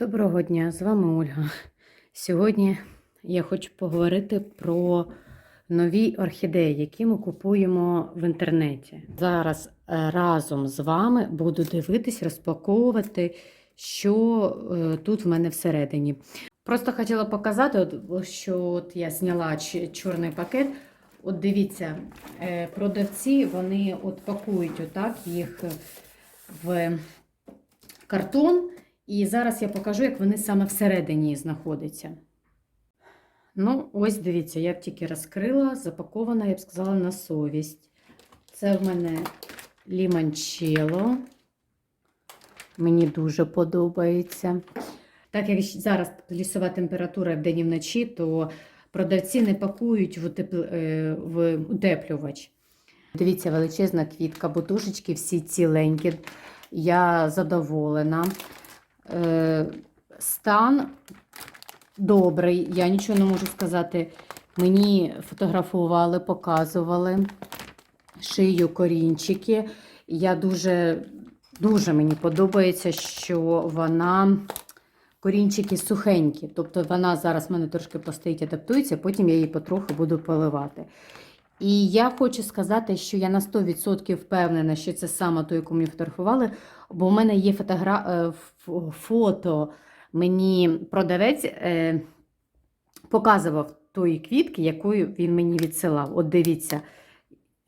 Доброго дня, з вами Ольга. Сьогодні я хочу поговорити про нові орхідеї, які ми купуємо в інтернеті. Зараз е, разом з вами буду дивитись, розпаковувати, що е, тут в мене всередині. Просто хотіла показати, що от я зняла чорний пакет. От дивіться, е, продавці вони от пакують отак їх в картон. І зараз я покажу, як вони саме всередині знаходяться. Ну, ось дивіться, я б тільки розкрила, запакована, я б сказала, на совість. Це в мене ліманчело. Мені дуже подобається. Так як зараз лісова температура вдень і вночі, то продавці не пакують в, утепл... е, в утеплювач. Дивіться, величезна квітка, бутушечки всі ціленькі. Я задоволена. Е, Стан добрий, я нічого не можу сказати. Мені фотографували, показували шию корінчики. Я дуже, дуже мені подобається, що вона корінчики сухенькі. Тобто вона зараз в мене трошки постоїть, адаптується, потім я її потроху буду поливати. І я хочу сказати, що я на 100% впевнена, що це саме ту, яку мені фотографували, бо в мене є фотогра... е, фото. Мені продавець е, показував тої квітки, яку він мені відсилав. От дивіться,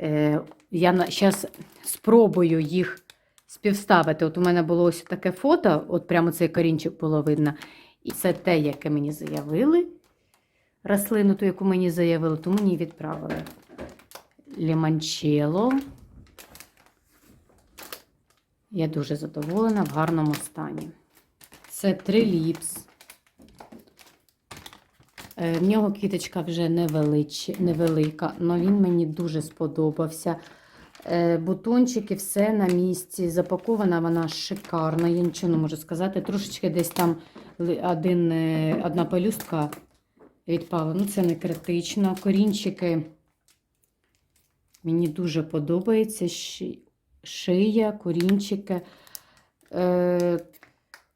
е, я зараз спробую їх співставити. От у мене було ось таке фото, от прямо цей корінчик було видно. І це те, яке мені заявили. Рослину, ту, яку мені заявили, ту мені відправили. Ліманчело. Я дуже задоволена в гарному стані. Це триліпс. Е, В нього квіточка вже невелика, але він мені дуже сподобався. Е, Бутончики, все на місці. Запакована вона шикарно, я нічого не можу сказати. Трошечки десь там один, е, одна пелюстка відпала. Ну, це не критично. Корінчики мені дуже подобається. Ши- Шия, корінчики. Е,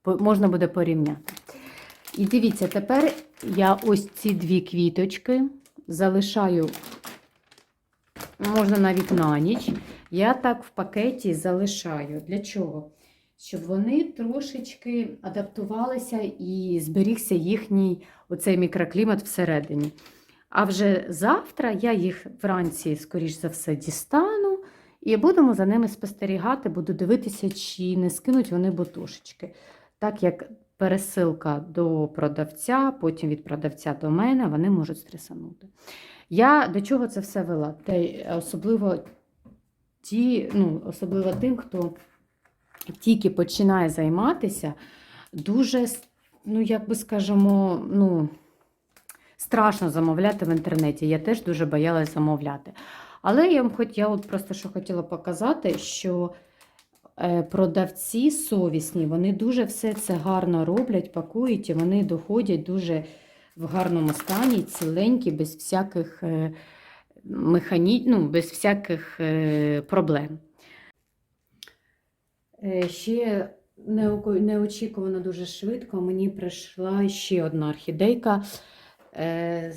можна буде порівняти. І дивіться, тепер я ось ці дві квіточки залишаю, можна навіть на ніч. Я так в пакеті залишаю. Для чого? Щоб вони трошечки адаптувалися і зберігся їхній оцей мікроклімат всередині. А вже завтра я їх вранці, скоріш за все, дістану. І будемо за ними спостерігати, буду дивитися, чи не скинуть вони бутушечки. Так як пересилка до продавця, потім від продавця до мене, вони можуть стресанути. Я до чого це все вела? Те, особливо, ті, ну, особливо тим, хто тільки починає займатися, дуже, ну, як би скажемо, ну, страшно замовляти в інтернеті. Я теж дуже боялась замовляти. Але я вам хоч я от просто що хотіла показати, що е, продавці совісні, вони дуже все це гарно роблять, пакують, і вони доходять дуже в гарному стані, ціленькі, без всяких е, механі... ну, без всяких е, проблем. Ще неочікувано дуже швидко мені прийшла ще одна орхідейка. Е,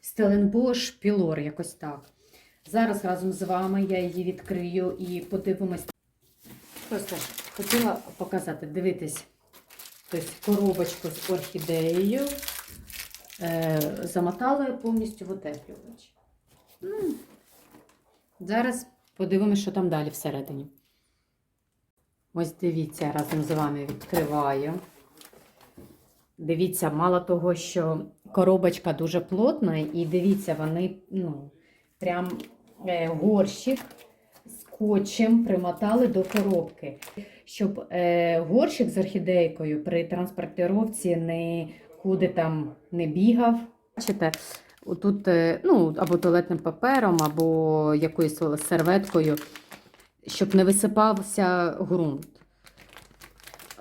Стеленбош Пілор, якось так. Зараз разом з вами я її відкрию і подивимось. Просто хотіла показати, дивитись, тобто коробочку з орхідеєю. Е, замотала повністю в утеплювач. Ну, зараз подивимось, що там далі всередині. Ось дивіться, разом з вами відкриваю. Дивіться, мало того, що коробочка дуже плотна, і дивіться, вони, ну, прям е, горщик скотчем примотали до коробки, щоб е, горщик з орхідейкою при транспортировці нікуди там не бігав. Бачите, тут е, ну, або туалетним папером, або якоюсь серветкою, щоб не висипався ґрунт.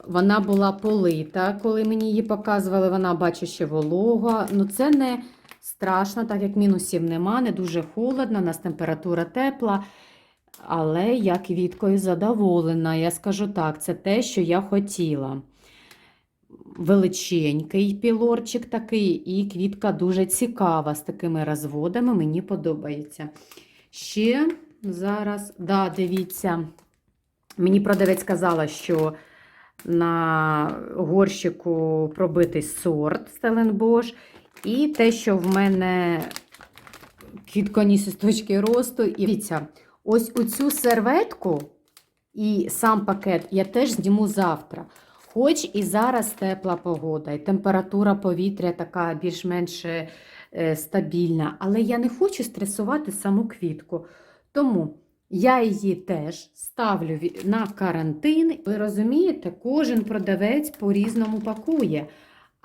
Вона була полита, коли мені її показували, вона бачу, ще волога. Ну це не страшно, так як мінусів нема, не дуже холодно, у нас температура тепла. Але я квіткою задоволена. Я скажу так, це те, що я хотіла. величенький пілорчик такий, і квітка дуже цікава з такими розводами, мені подобається. Ще зараз, да, дивіться, мені продавець сказала, що на горщику пробитий сорт Стеленбош, і те, що в мене квітконіси з точки росту. І дивіться, ось оцю серветку і сам пакет я теж зніму завтра. Хоч і зараз тепла погода, і температура повітря така більш-менш е, стабільна, але я не хочу стресувати саму квітку. Тому я її теж ставлю на карантин. Ви розумієте, кожен продавець по-різному пакує.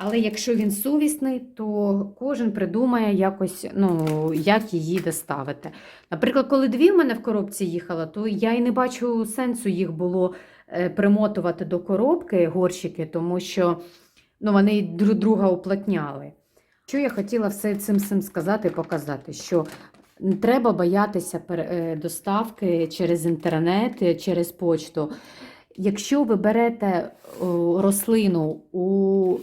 Але якщо він совісний, то кожен придумає якось, ну, як її доставити. Наприклад, коли дві в мене в коробці їхала, то я і не бачу сенсу їх було е, примотувати до коробки горщики, тому що ну, вони друг друга уплотняли. Що я хотіла все цим всім сказати і показати, що не треба боятися е, доставки через інтернет, е, через почту. Якщо ви берете рослину у,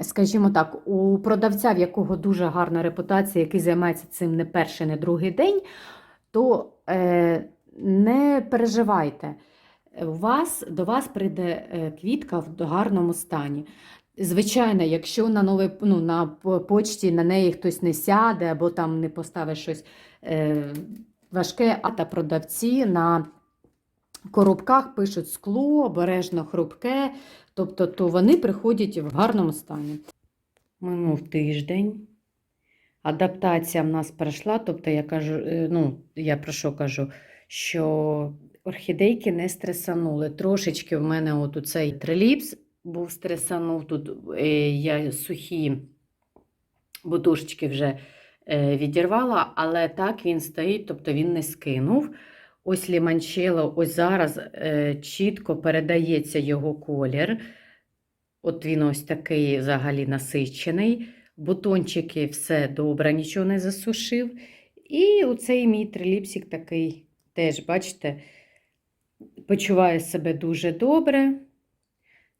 скажімо так, у продавця, в якого дуже гарна репутація, який займається цим не перший, не другий день, то е, не переживайте. У вас, до вас прийде квітка в гарному стані. Звичайно, якщо на новий, ну, на почті на неї хтось не сяде або там не поставить щось е, важке, а та продавці на коробках пишуть скло, обережно хрупке, тобто то вони приходять в гарному стані. Минув тиждень. Адаптація в нас пройшла, тобто я кажу, е, ну, я про що кажу, що орхідейки не стресанули. Трошечки в мене от цей триліпс був стресанув, тут е, я сухі бутушечки вже е, відірвала, але так він стоїть, тобто він не скинув. Ось ліманчело, ось зараз е, чітко передається його колір. От він ось такий взагалі насичений. Бутончики все добре, нічого не засушив. І оцей мій триліпсик такий теж, бачите, почуває себе дуже добре.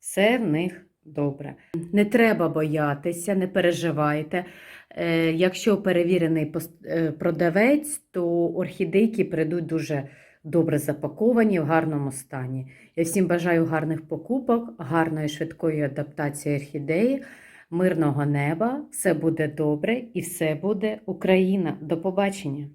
Все в них добре. Не треба боятися, не переживайте. Е, Якщо перевірений е, продавець, то орхідейки прийдуть дуже добре запаковані, в гарному стані. Я всім бажаю гарних покупок, гарної швидкої адаптації орхідеї, мирного неба. Все буде добре і все буде Україна. До побачення!